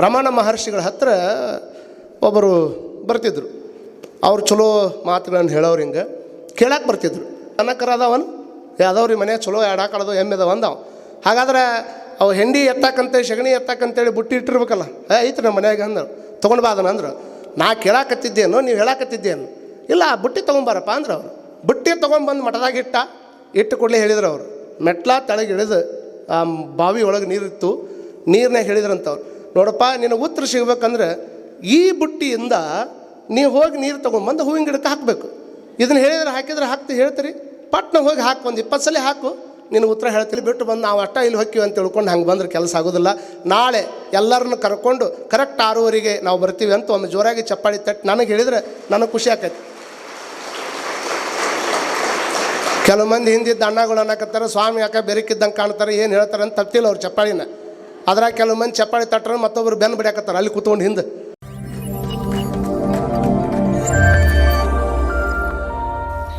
ರಮಣ ಮಹರ್ಷಿಗಳ ಹತ್ರ ಒಬ್ಬರು ಬರ್ತಿದ್ರು. ಅವ್ರು ಚಲೋ ಮಾತುಗಳನ್ನು ಹೇಳೋರು ಹಿಂಗೆ ಕೇಳಕ್ಕೆ ಬರ್ತಿದ್ರು. ಅನ್ನಕರ ಅದಾವನು ಯಾವ್ದವ್ರಿ ಮನೆ ಚಲೋ ಎಡಾಕಳದು ಎಮ್ಮೆ ಅದಾವ. ಹಾಗಾದ್ರೆ ಅವು ಹೆಂಡಿ ಎತ್ತಾಕಂತೇಳಿ ಸಗಣಿ ಎತ್ತಾಕಂತೇಳಿ ಬುಟ್ಟಿ ಇಟ್ಟಿರ್ಬೇಕಲ್ಲ. ಏ, ಐತ್ರಿ ನಮ್ಮ ಮನೆಯಾಗ ಅಂದ್ರೆ. ತೊಗೊಂಡು ಬಾ ಅದನ್ನ ಅಂದ್ರು. ನಾ ಕೇಳಾಕತ್ತಿದ್ದೇನು, ನೀವು ಹೇಳಾಕತ್ತಿದ್ದೇನು. ಇಲ್ಲ, ಬುಟ್ಟಿ ತೊಗೊಂಬಾರಪ್ಪ ಅಂದ್ರೆ ಅವ್ರು. ಬುಟ್ಟಿ ತೊಗೊಂಬಂದು ಮಠದಾಗ ಇಟ್ಟ, ಇಟ್ಟು ಕೂಡಲೇ ಹೇಳಿದ್ರು ಅವರು. ಮೆಟ್ಲ ತೆಳಗೆ ಇಳಿದು ಆ ಬಾವಿ ಒಳಗೆ ನೀರಿತ್ತು ನೀರನ್ನೇ ಹೇಳಿದ್ರಂತವ್ರು. ನೋಡಪ್ಪ, ನಿನಗೆ ಉತ್ತರ ಸಿಗಬೇಕಂದ್ರೆ ಈ ಬುಟ್ಟಿಯಿಂದ ನೀವು ಹೋಗಿ ನೀರು ತೊಗೊಂಬಂದು ಹೂವಿನ ಗಿಡಕ್ಕೆ ಹಾಕಬೇಕು. ಇದನ್ನು ಹೇಳಿದ್ರೆ ಹಾಕಿದ್ರೆ ಹಾಕ್ತಿ, ಹೇಳ್ತೀರಿ? ಪಟ್ನ ಹೋಗಿ ಹಾಕು, ಒಂದು ಇಪ್ಪತ್ತು ಸಲ ಹಾಕು. ನಿನ್ನ ಉತ್ತರ ಹೇಳ್ತೀರಿ ಬಿಟ್ಟು ಬಂದು ನಾವು ಅಷ್ಟ ಇಲ್ಲಿ ಹೊಕ್ಕಿವಿ ಅಂತ ತಿಳ್ಕೊಂಡು ಹಂಗೆ ಬಂದ್ರೆ ಕೆಲಸ ಆಗೋದಿಲ್ಲ. ನಾಳೆ ಎಲ್ಲರನ್ನು ಕರ್ಕೊಂಡು ಕರೆಕ್ಟ್ ಆರೂವರೆಗೆ ನಾವು ಬರ್ತೀವಿ ಅಂತ ಒಂದು ಜೋರಾಗಿ ಚಪ್ಪಾಳಿ ತಟ್ಟು ನನಗೆ ಹೇಳಿದ್ರೆ ನನಗೆ ಖುಷಿ ಆಕೈತಿ. ಕೆಲವು ಮಂದಿ ಹಿಂದಿದ್ದ ಅಣ್ಣಗಳು ಅನ್ನಕತ್ತಾರೆ, ಸ್ವಾಮಿ, ಯಾಕೆ ಬೆರಕಿದ್ದಂಗೆ ಕಾಣ್ತಾರೆ, ಏನು ಹೇಳ್ತಾರೆ? ಅಂತ ತಪ್ಪಿಲ್ಲ ಅವ್ರು ಚಪ್ಪಾಳಿನ. ಅದ್ರಾಗ ಕೆಲವು ಮಂದಿ ಚಪ್ಪಾಳಿ ತಟ್ಟರೆ ಮತ್ತೊಬ್ರು ಬೆನ್ನು ಬಿಡಾಕತ್ತಾರ ಅಲ್ಲಿ ಕೂತ್ಕೊಂಡು ಹಿಂದೆ.